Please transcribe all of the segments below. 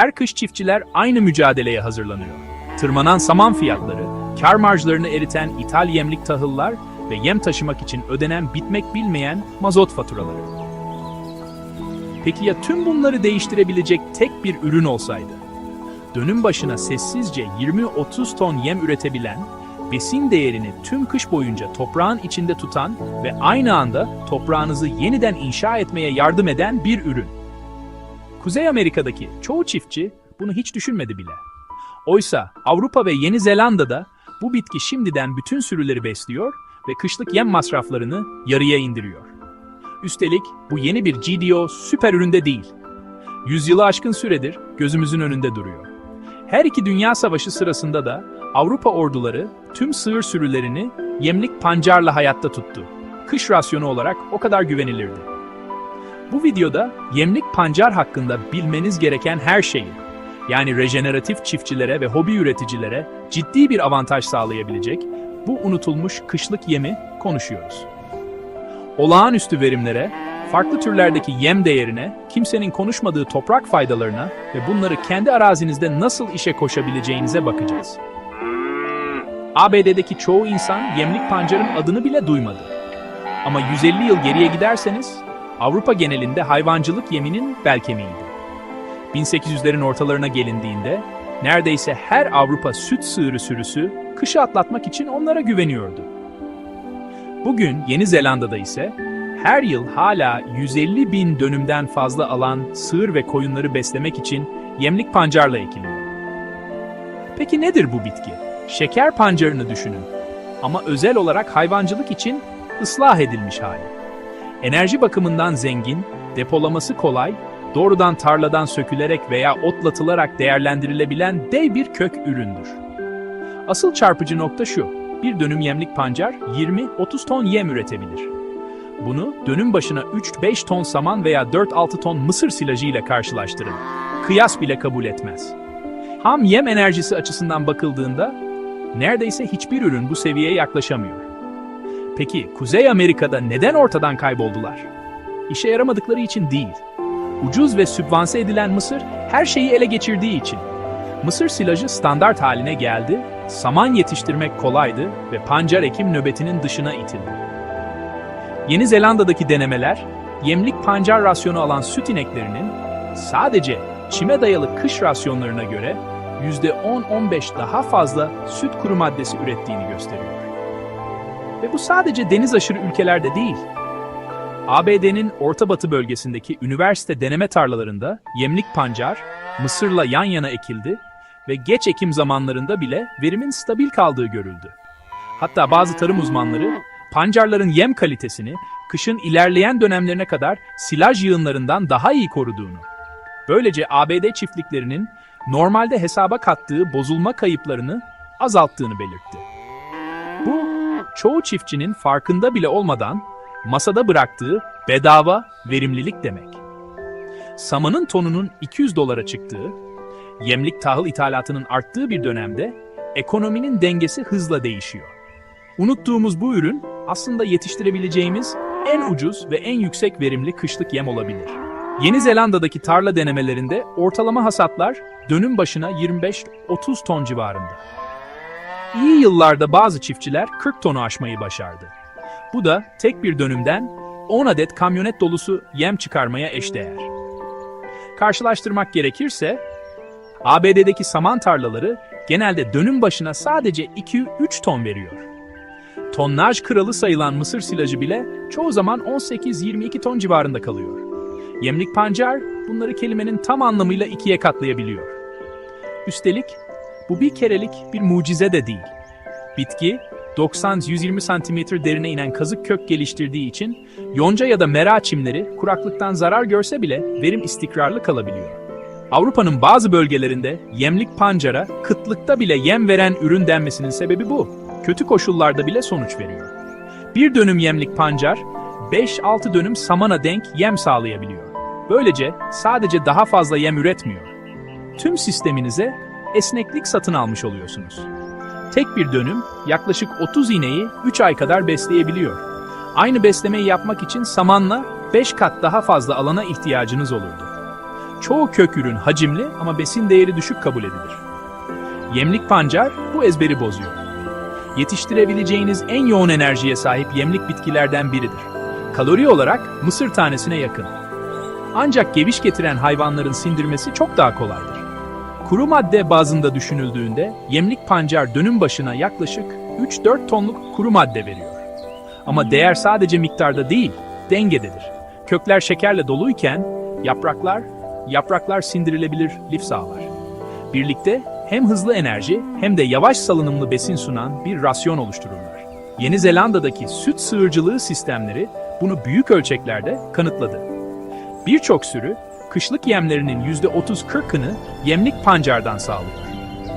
Her kış çiftçiler aynı mücadeleye hazırlanıyor. Tırmanan saman fiyatları, kar marjlarını eriten ithal yemlik tahıllar ve yem taşımak için ödenen bitmek bilmeyen mazot faturaları. Peki ya tüm bunları değiştirebilecek tek bir ürün olsaydı? Dönüm başına sessizce 20-30 ton yem üretebilen, besin değerini tüm kış boyunca toprağın içinde tutan ve aynı anda toprağınızı yeniden inşa etmeye yardım eden bir ürün. Kuzey Amerika'daki çoğu çiftçi bunu hiç düşünmedi bile. Oysa Avrupa ve Yeni Zelanda'da bu bitki şimdiden bütün sürüleri besliyor ve kışlık yem masraflarını yarıya indiriyor. Üstelik bu yeni bir GDO süper üründe değil. Yüzyılı aşkın süredir gözümüzün önünde duruyor. Her iki dünya savaşı sırasında da Avrupa orduları tüm sığır sürülerini yemlik pancarla hayatta tuttu. Kış rasyonu olarak o kadar güvenilirdi. Bu videoda yemlik pancar hakkında bilmeniz gereken her şeyi, yani rejeneratif çiftçilere ve hobi üreticilere ciddi bir avantaj sağlayabilecek bu unutulmuş kışlık yemi konuşuyoruz. Olağanüstü verimlere, farklı türlerdeki yem değerine, kimsenin konuşmadığı toprak faydalarına ve bunları kendi arazinizde nasıl işe koşabileceğinize bakacağız. ABD'deki çoğu insan yemlik pancarın adını bile duymadı. Ama 150 yıl geriye giderseniz Avrupa genelinde hayvancılık yeminin bel kemiğiydi. 1800'lerin ortalarına gelindiğinde neredeyse her Avrupa süt sığırı sürüsü kışı atlatmak için onlara güveniyordu. Bugün Yeni Zelanda'da ise her yıl hala 150 bin dönümden fazla alan sığır ve koyunları beslemek için yemlik pancarla ekiliyor. Peki nedir bu bitki? Şeker pancarını düşünün. Ama özel olarak hayvancılık için ıslah edilmiş hali. Enerji bakımından zengin, depolaması kolay, doğrudan tarladan sökülerek veya otlatılarak değerlendirilebilen dev bir kök üründür. Asıl çarpıcı nokta şu, bir dönüm yemlik pancar 20-30 ton yem üretebilir. Bunu dönüm başına 3-5 ton saman veya 4-6 ton mısır silajı ile karşılaştırın. Kıyas bile kabul etmez. Ham yem enerjisi açısından bakıldığında neredeyse hiçbir ürün bu seviyeye yaklaşamıyor. Peki Kuzey Amerika'da neden ortadan kayboldular? İşe yaramadıkları için değil. Ucuz ve sübvanse edilen mısır her şeyi ele geçirdiği için. Mısır silajı standart haline geldi, saman yetiştirmek kolaydı ve pancar ekim nöbetinin dışına itildi. Yeni Zelanda'daki denemeler, yemlik pancar rasyonu alan süt ineklerinin sadece çime dayalı kış rasyonlarına göre %10-15 daha fazla süt kuru maddesi ürettiğini gösteriyor. Ve bu sadece deniz aşırı ülkelerde değil. ABD'nin Orta Batı bölgesindeki üniversite deneme tarlalarında yemlik pancar, mısırla yan yana ekildi ve geç ekim zamanlarında bile verimin stabil kaldığı görüldü. Hatta bazı tarım uzmanları pancarların yem kalitesini kışın ilerleyen dönemlerine kadar silaj yığınlarından daha iyi koruduğunu, böylece ABD çiftliklerinin normalde hesaba kattığı bozulma kayıplarını azalttığını belirtti. Çoğu çiftçinin farkında bile olmadan masada bıraktığı bedava verimlilik demek. Samanın tonunun 200 dolara çıktığı, yemlik tahıl ithalatının arttığı bir dönemde ekonominin dengesi hızla değişiyor. Unuttuğumuz bu ürün aslında yetiştirebileceğimiz en ucuz ve en yüksek verimli kışlık yem olabilir. Yeni Zelanda'daki tarla denemelerinde ortalama hasatlar dönüm başına 25-30 ton civarında. İyi yıllarda bazı çiftçiler 40 tonu aşmayı başardı. Bu da tek bir dönümden 10 adet kamyonet dolusu yem çıkarmaya eşdeğer. Karşılaştırmak gerekirse, ABD'deki saman tarlaları genelde dönüm başına sadece 2-3 ton veriyor. Tonnaj kralı sayılan mısır silajı bile çoğu zaman 18-22 ton civarında kalıyor. Yemlik pancar bunları kelimenin tam anlamıyla ikiye katlayabiliyor. Üstelik bu bir kerelik bir mucize de değil. Bitki 90-120 santimetre derine inen kazık kök geliştirdiği için yonca ya da mera çimleri kuraklıktan zarar görse bile verim istikrarlı kalabiliyor. Avrupa'nın bazı bölgelerinde yemlik pancara kıtlıkta bile yem veren ürün denmesinin sebebi bu. Kötü koşullarda bile sonuç veriyor. Bir dönüm yemlik pancar 5-6 dönüm samana denk yem sağlayabiliyor. Böylece sadece daha fazla yem üretmiyor. Tüm sisteminize esneklik satın almış oluyorsunuz. Tek bir dönüm yaklaşık 30 ineği 3 ay kadar besleyebiliyor. Aynı beslemeyi yapmak için samanla 5 kat daha fazla alana ihtiyacınız olurdu. çoğu kök ürün hacimli ama besin değeri düşük kabul edilir. Yemlik pancar bu ezberi bozuyor. Yetiştirebileceğiniz en yoğun enerjiye sahip yemlik bitkilerden biridir. Kalori olarak mısır tanesine yakın. Ancak geviş getiren hayvanların sindirmesi çok daha kolaydır. Kuru madde bazında düşünüldüğünde yemlik pancar dönüm başına yaklaşık 3-4 tonluk kuru madde veriyor. Ama değer sadece miktarda değil, dengededir. Kökler şekerle doluyken yapraklar, yapraklar sindirilebilir lif sağlar. Birlikte hem hızlı enerji hem de yavaş salınımlı besin sunan bir rasyon oluştururlar. Yeni Zelanda'daki süt sığırcılığı sistemleri bunu büyük ölçeklerde kanıtladı. Birçok sürü kışlık yemlerinin %30-40'ını yemlik pancardan sağlıyor.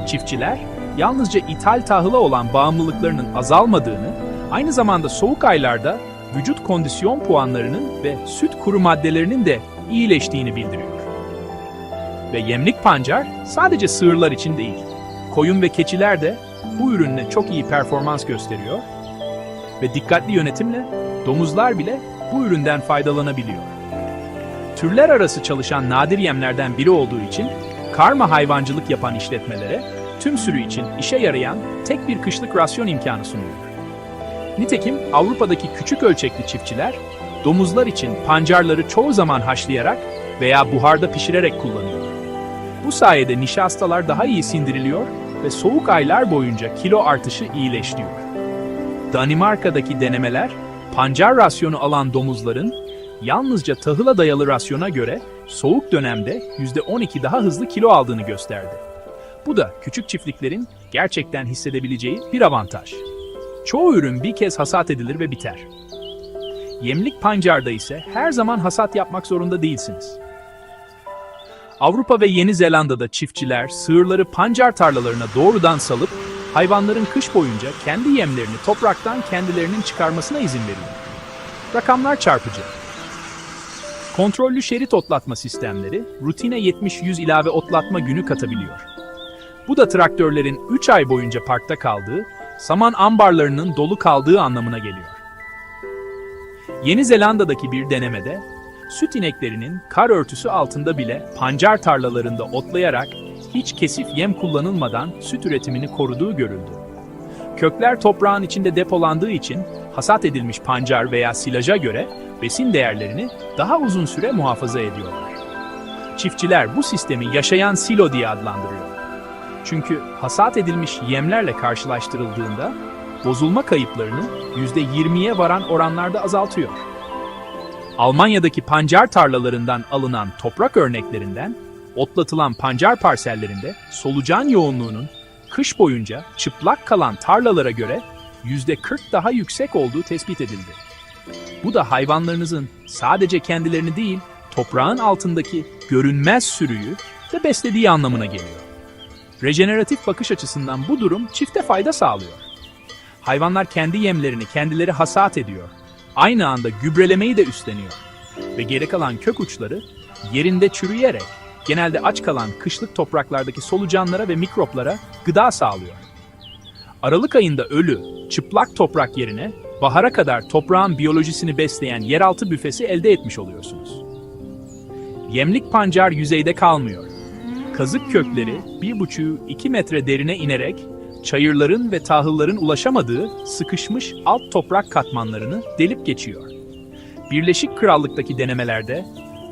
Çiftçiler yalnızca ithal tahıla olan bağımlılıklarının azalmadığını, aynı zamanda soğuk aylarda vücut kondisyon puanlarının ve süt kuru maddelerinin de iyileştiğini bildiriyor. Ve yemlik pancar sadece sığırlar için değil. Koyun ve keçiler de bu ürünle çok iyi performans gösteriyor ve dikkatli yönetimle domuzlar bile bu üründen faydalanabiliyor. Türler arası çalışan nadir yemlerden biri olduğu için karma hayvancılık yapan işletmelere tüm sürü için işe yarayan tek bir kışlık rasyon imkanı sunuyor. Nitekim Avrupa'daki küçük ölçekli çiftçiler domuzlar için pancarları çoğu zaman haşlayarak veya buharda pişirerek kullanıyor. Bu sayede nişastalar daha iyi sindiriliyor ve soğuk aylar boyunca kilo artışı iyileştiriyor. Danimarka'daki denemeler, pancar rasyonu alan domuzların yalnızca tahıla dayalı rasyona göre soğuk dönemde %12 daha hızlı kilo aldığını gösterdi. Bu da küçük çiftliklerin gerçekten hissedebileceği bir avantaj. Çoğu ürün bir kez hasat edilir ve biter. Yemlik pancarda ise her zaman hasat yapmak zorunda değilsiniz. Avrupa ve Yeni Zelanda'da çiftçiler sığırları pancar tarlalarına doğrudan salıp hayvanların kış boyunca kendi yemlerini topraktan kendilerinin çıkarmasına izin veriyor. Rakamlar çarpıcı. Kontrollü şerit otlatma sistemleri rutine 70-100 ilave otlatma günü katabiliyor. Bu da traktörlerin 3 ay boyunca parkta kaldığı, saman ambarlarının dolu kaldığı anlamına geliyor. Yeni Zelanda'daki bir denemede süt ineklerinin kar örtüsü altında bile pancar tarlalarında otlayarak hiç kesif yem kullanılmadan süt üretimini koruduğu görüldü. Kökler toprağın içinde depolandığı için hasat edilmiş pancar veya silaja göre besin değerlerini daha uzun süre muhafaza ediyorlar. Çiftçiler bu sistemi yaşayan silo diye adlandırıyor. Çünkü hasat edilmiş yemlerle karşılaştırıldığında bozulma kayıplarını %20'ye varan oranlarda azaltıyor. Almanya'daki pancar tarlalarından alınan toprak örneklerinden otlatılan pancar parsellerinde solucan yoğunluğunun kış boyunca çıplak kalan tarlalara göre %40 daha yüksek olduğu tespit edildi. Bu da hayvanlarınızın sadece kendilerini değil, toprağın altındaki görünmez sürüyü de beslediği anlamına geliyor. Rejeneratif bakış açısından bu durum çifte fayda sağlıyor. Hayvanlar kendi yemlerini kendileri hasat ediyor. Aynı anda gübrelemeyi de üstleniyor. Ve geri kalan kök uçları yerinde çürüyerek genelde aç kalan kışlık topraklardaki solucanlara ve mikroplara gıda sağlıyor. Aralık ayında ölü, çıplak toprak yerine bahara kadar toprağın biyolojisini besleyen yeraltı büfesi elde etmiş oluyorsunuz. Yemlik pancar yüzeyde kalmıyor. Kazık kökleri 1,5-2 metre derine inerek çayırların ve tahılların ulaşamadığı sıkışmış alt toprak katmanlarını delip geçiyor. Birleşik Krallık'taki denemelerde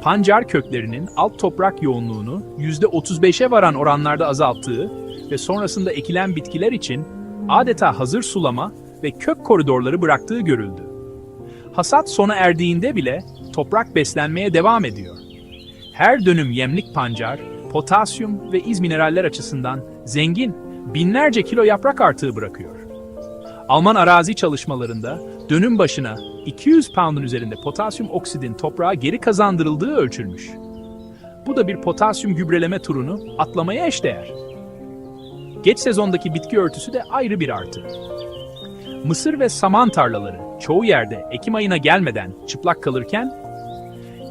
pancar köklerinin alt toprak yoğunluğunu %35'e varan oranlarda azalttığı ve sonrasında ekilen bitkiler için adeta hazır sulama ve kök koridorları bıraktığı görüldü. Hasat sona erdiğinde bile toprak beslenmeye devam ediyor. Her dönüm yemlik pancar, potasyum ve iz mineraller açısından zengin binlerce kilo yaprak artığı bırakıyor. Alman arazi çalışmalarında dönüm başına 200 pound'un üzerinde potasyum oksidin toprağa geri kazandırıldığı ölçülmüş. Bu da bir potasyum gübreleme turunu atlamaya eşdeğer. Geç sezondaki bitki örtüsü de ayrı bir artı. Mısır ve saman tarlaları çoğu yerde Ekim ayına gelmeden çıplak kalırken,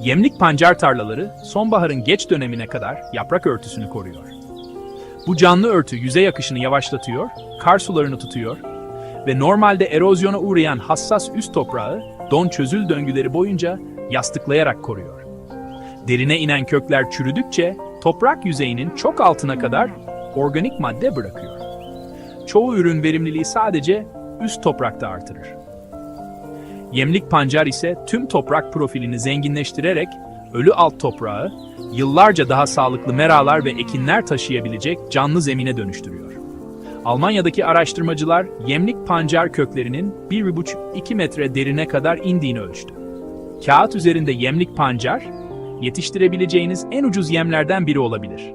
yemlik pancar tarlaları sonbaharın geç dönemine kadar yaprak örtüsünü koruyor. Bu canlı örtü yüzey akışını yavaşlatıyor, kar sularını tutuyor ve normalde erozyona uğrayan hassas üst toprağı don çözül döngüleri boyunca yastıklayarak koruyor. Derine inen kökler çürüdükçe toprak yüzeyinin çok altına kadar organik madde bırakıyor. Çoğu ürün verimliliği sadece üst toprakta artırır. Yemlik pancar ise tüm toprak profilini zenginleştirerek ölü alt toprağı yıllarca daha sağlıklı meralar ve ekinler taşıyabilecek canlı zemine dönüştürüyor. Almanya'daki araştırmacılar yemlik pancar köklerinin 1,5-2 metre derine kadar indiğini ölçtü. Kağıt üzerinde yemlik pancar, yetiştirebileceğiniz en ucuz yemlerden biri olabilir.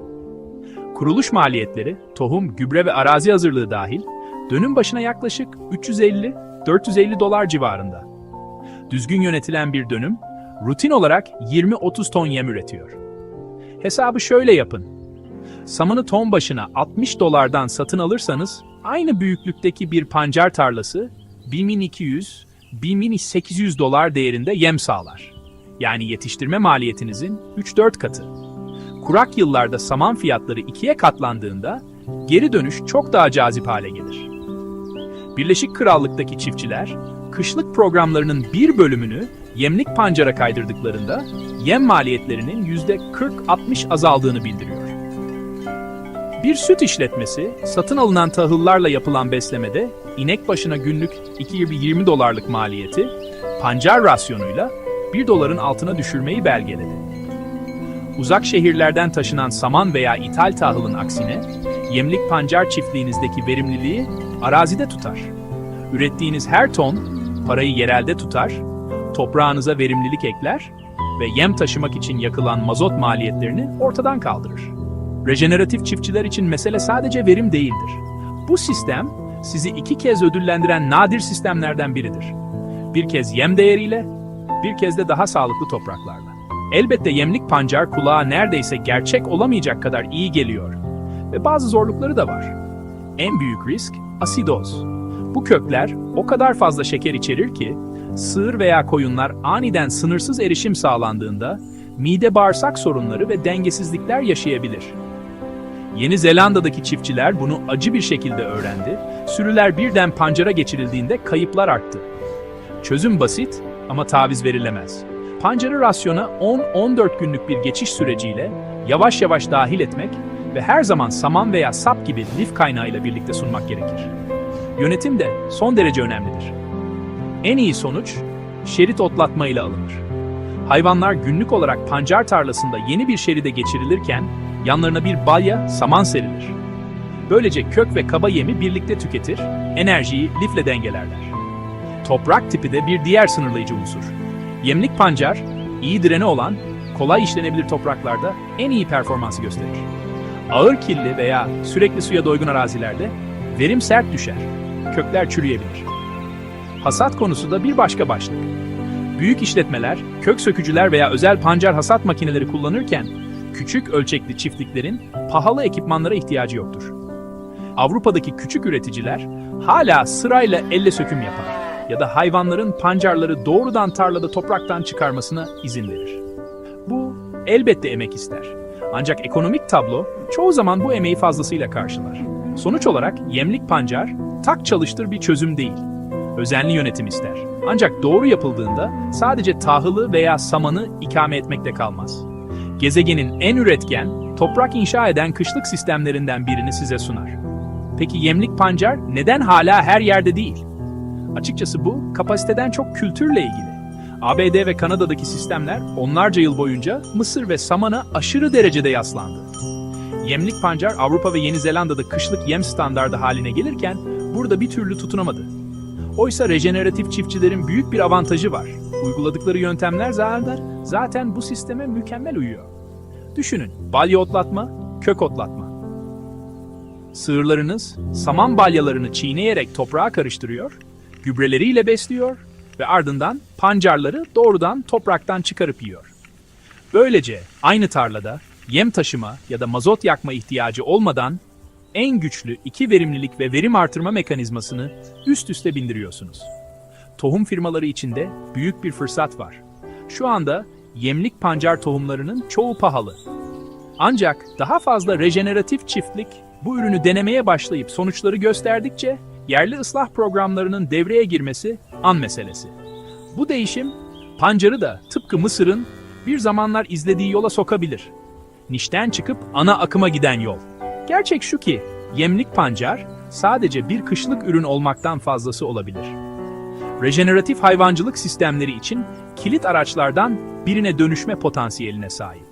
Kuruluş maliyetleri, tohum, gübre ve arazi hazırlığı dahil, dönüm başına yaklaşık 350-450 dolar civarında. Düzgün yönetilen bir dönüm, rutin olarak 20-30 ton yem üretiyor. Hesabı şöyle yapın. Samanı ton başına 60 dolardan satın alırsanız, aynı büyüklükteki bir pancar tarlası 1200-1800 dolar değerinde yem sağlar. Yani yetiştirme maliyetinizin 3-4 katı. Kurak yıllarda saman fiyatları ikiye katlandığında geri dönüş çok daha cazip hale gelir. Birleşik Krallık'taki çiftçiler, kışlık programlarının bir bölümünü yemlik pancara kaydırdıklarında yem maliyetlerinin %40-60 azaldığını bildiriyor. Bir süt işletmesi, satın alınan tahıllarla yapılan beslemede inek başına günlük 2-20 dolarlık maliyeti, pancar rasyonuyla 1 doların altına düşürmeyi belgeledi. Uzak şehirlerden taşınan saman veya ithal tahılın aksine, yemlik pancar çiftliğinizdeki verimliliği arazide tutar. Ürettiğiniz her ton parayı yerelde tutar, toprağınıza verimlilik ekler ve yem taşımak için yakılan mazot maliyetlerini ortadan kaldırır. Rejeneratif çiftçiler için mesele sadece verim değildir. Bu sistem sizi iki kez ödüllendiren nadir sistemlerden biridir. Bir kez yem değeriyle, bir kez de daha sağlıklı topraklarla. Elbette yemlik pancar kulağa neredeyse gerçek olamayacak kadar iyi geliyor. Ve bazı zorlukları da var. En büyük risk asidoz. Bu kökler o kadar fazla şeker içerir ki, sığır veya koyunlar aniden sınırsız erişim sağlandığında mide bağırsak sorunları ve dengesizlikler yaşayabilir. Yeni Zelanda'daki çiftçiler bunu acı bir şekilde öğrendi. Sürüler birden pancara geçirildiğinde kayıplar arttı. Çözüm basit ama taviz verilemez. Pancarı rasyona 10-14 günlük bir geçiş süreciyle yavaş yavaş dahil etmek ve her zaman saman veya sap gibi lif kaynağıyla birlikte sunmak gerekir. Yönetim de son derece önemlidir. En iyi sonuç şerit otlatma ile alınır. Hayvanlar günlük olarak pancar tarlasında yeni bir şeride geçirilirken yanlarına bir balya, saman serilir. Böylece kök ve kaba yemi birlikte tüketir, enerjiyi lifle dengelerler. Toprak tipi de bir diğer sınırlayıcı unsur. Yemlik pancar, iyi direne olan, kolay işlenebilir topraklarda en iyi performansı gösterir. Ağır killi veya sürekli suya doygun arazilerde verim sert düşer, kökler çürüyebilir. Hasat konusu da bir başka başlık. Büyük işletmeler, kök sökücüler veya özel pancar hasat makineleri kullanırken küçük ölçekli çiftliklerin pahalı ekipmanlara ihtiyacı yoktur. Avrupa'daki küçük üreticiler hala sırayla elle söküm yapar ya da hayvanların pancarları doğrudan tarlada topraktan çıkarmasına izin verir. Bu elbette emek ister. Ancak ekonomik tablo çoğu zaman bu emeği fazlasıyla karşılar. Sonuç olarak yemlik pancar tak çalıştır bir çözüm değil. Özenli yönetim ister. Ancak doğru yapıldığında sadece tahılı veya samanı ikame etmekte kalmaz. Gezegenin en üretken, toprak inşa eden kışlık sistemlerinden birini size sunar. Peki yemlik pancar neden hala her yerde değil? Açıkçası bu kapasiteden çok kültürle ilgili. ABD ve Kanada'daki sistemler onlarca yıl boyunca Mısır ve samana aşırı derecede yaslandı. Yemlik pancar Avrupa ve Yeni Zelanda'da kışlık yem standardı haline gelirken burada bir türlü tutunamadı. Oysa rejeneratif çiftçilerin büyük bir avantajı var. Uyguladıkları yöntemler zaten, zaten bu sisteme mükemmel uyuyor. Düşünün, balya otlatma, kök otlatma. Sığırlarınız saman balyalarını çiğneyerek toprağa karıştırıyor, gübreleriyle besliyor ve ardından pancarları doğrudan topraktan çıkarıp yiyor. Böylece aynı tarlada yem taşıma ya da mazot yakma ihtiyacı olmadan en güçlü iki verimlilik ve verim artırma mekanizmasını üst üste bindiriyorsunuz. Tohum firmaları içinde büyük bir fırsat var. Şu anda yemlik pancar tohumlarının çoğu pahalı. Ancak daha fazla rejeneratif çiftlik bu ürünü denemeye başlayıp sonuçları gösterdikçe yerli ıslah programlarının devreye girmesi an meselesi. Bu değişim pancarı da tıpkı Mısır'ın bir zamanlar izlediği yola sokabilir. Nişten çıkıp ana akıma giden yol. Gerçek şu ki, yemlik pancar sadece bir kışlık ürün olmaktan fazlası olabilir. Rejeneratif hayvancılık sistemleri için kilit araçlardan birine dönüşme potansiyeline sahip.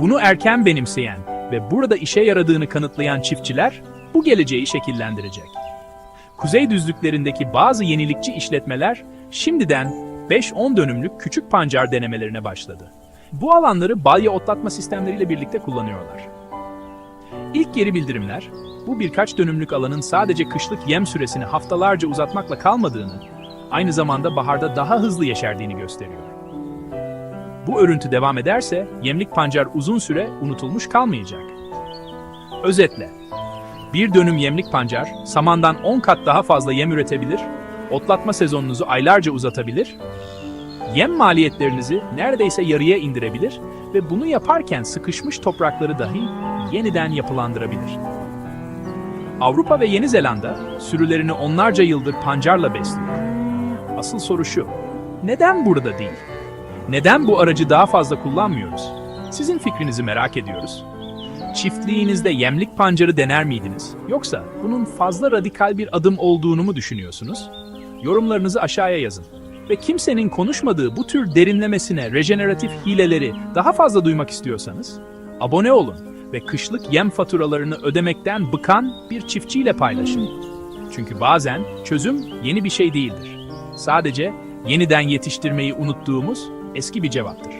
Bunu erken benimseyen ve burada işe yaradığını kanıtlayan çiftçiler bu geleceği şekillendirecek. Kuzey düzlüklerindeki bazı yenilikçi işletmeler şimdiden 5-10 dönümlük küçük pancar denemelerine başladı. Bu alanları balya otlatma sistemleriyle birlikte kullanıyorlar. İlk geri bildirimler, bu birkaç dönümlük alanın sadece kışlık yem süresini haftalarca uzatmakla kalmadığını, aynı zamanda baharda daha hızlı yeşerdiğini gösteriyor. Bu örüntü devam ederse yemlik pancar uzun süre unutulmuş kalmayacak. Özetle, bir dönüm yemlik pancar samandan 10 kat daha fazla yem üretebilir, otlatma sezonunuzu aylarca uzatabilir, yem maliyetlerinizi neredeyse yarıya indirebilir ve bunu yaparken sıkışmış toprakları dahi yeniden yapılandırabilir. Avrupa ve Yeni Zelanda sürülerini onlarca yıldır pancarla besliyor. Asıl soru şu, neden burada değil? Neden bu aracı daha fazla kullanmıyoruz? Sizin fikrinizi merak ediyoruz. Çiftliğinizde yemlik pancarı dener miydiniz? Yoksa bunun fazla radikal bir adım olduğunu mu düşünüyorsunuz? Yorumlarınızı aşağıya yazın. Ve kimsenin konuşmadığı bu tür derinlemesine rejeneratif hileleri daha fazla duymak istiyorsanız abone olun ve kışlık yem faturalarını ödemekten bıkan bir çiftçiyle paylaşın. Çünkü bazen çözüm yeni bir şey değildir. Sadece yeniden yetiştirmeyi unuttuğumuz eski bir cevaptır.